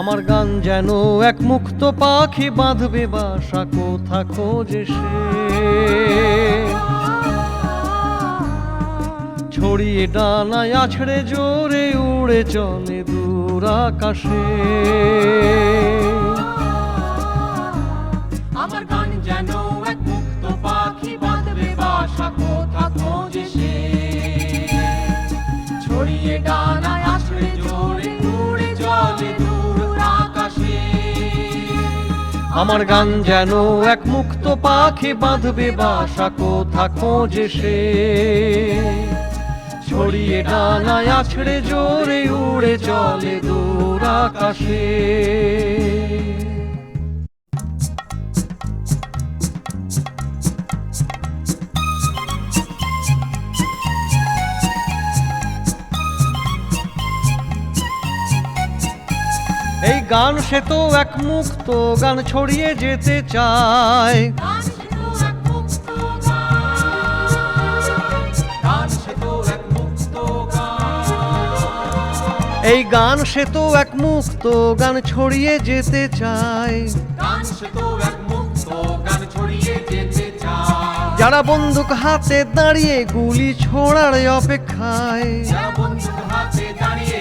আমার গান যেন এক মুক্ত পাখি বাঁধবে বাসা, কোথা খোঁজে সে? ছড়িয়ে ডানায় আছড়ে জোরে উড়ে চলে দূর আকাশে। আমার গান যেন আমার গান যেন এক মুক্ত পাখি বাঁধবে বাসা, কোথা খোঁজে সে? ছড়িয়ে ডানায় আছড়ে জোরে উড়ে চলে দূর আকাশে। গান সে তো এক মুক্ত গান ছড়িয়ে যেতে চায়। এই গান সে তো এক মুক্ত গান ছড়িয়ে যেতে চায়। গান সে তো এক মুক্ত গান ছড়িয়ে যেতে চায়। যারা বন্দুক হাতে দাঁড়িয়ে গুলি ছোড়ার অপেক্ষায়। যারা বন্দুক হাতে দাঁড়িয়ে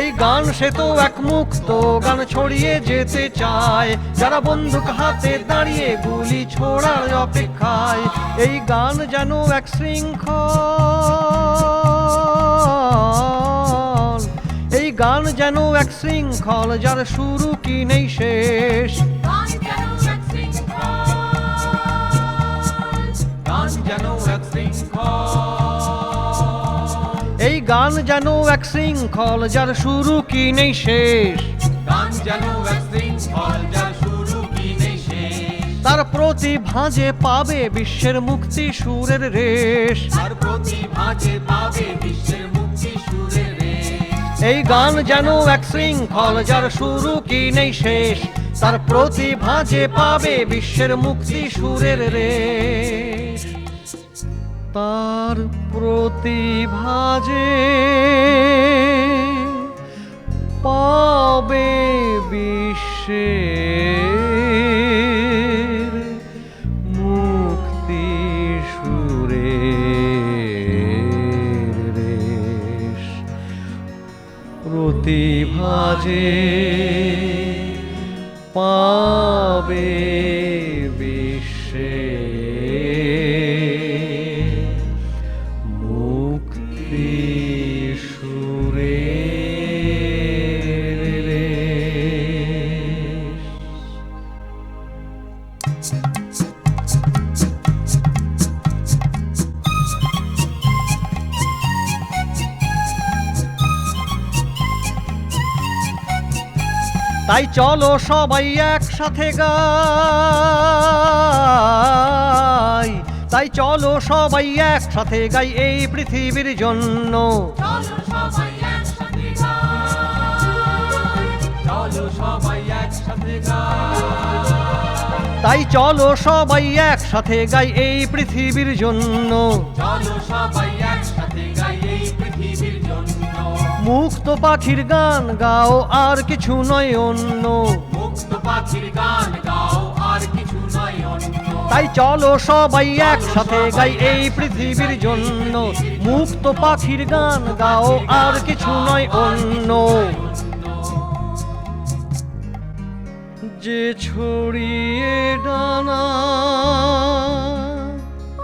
এই গান সে তো এক মুক্ত গান ছড়িয়ে যেতে চায়। যারা বন্দুক হাতে দাঁড়িয়ে গুলি ছোড়ার অপেক্ষায়, এই গান যেন এক শৃঙ্খল। এই গান যেন এক শৃঙ্খল, যার শুরু কি নেই শেষ। গান যেন এক শৃঙ্খল যার শুরু কি নেই শেষ। গান যেন এক শৃঙ্খল যার শুরু কি নেই শেষ। তার প্রতি ভাঁজে পাবে বিশ্বের মুক্তি সুরের রেশ। তার প্রতি ভাঁজে পাবে বিশ্বের মুক্তি সুরের রেশ। এই গান যেন এক শৃঙ্খল যার শুরু কি নেই শেষ। তার প্রতি ভাঁজে পাবে বিশ্বের মুক্তি সুরের রেশ। তার প্রতি ভাঁজে পাবে বিশ্বে রেশ। প্রতিভাজে পাবে তাই চলো সবাই একসাথে গাই। তাই চলো সবাই একসাথে গাই এই পৃথিবীর জন্য। তাই চলো সবাই একসাথে গাই এই পৃথিবীর জন্য। চলো সবাই একসাথে মুক্ত পাখির গান গাও আর কিছু নয় অন্য। মুক্ত পাখির গান গাও আর কিছু নয় অন্য। তাই চলো সবাই একসাথে গাই এই পৃথিবীর জন্য। মুক্ত পাখির গান গাও আর কিছু নয় অন্য। যে ছড়িয়ে ডানা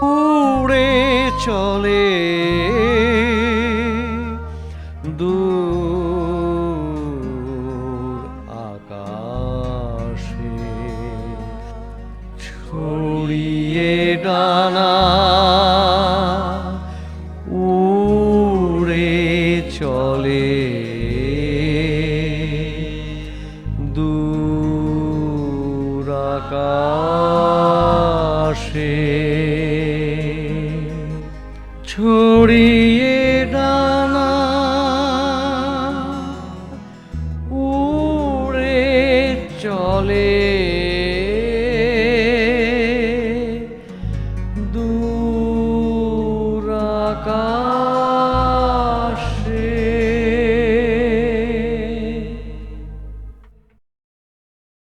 উড়ে চলে দূর আকাশে ছড়িয়ে ডানা উড়ে চলে। দূর আকাশে ছড়িয়ে উড়ে চলে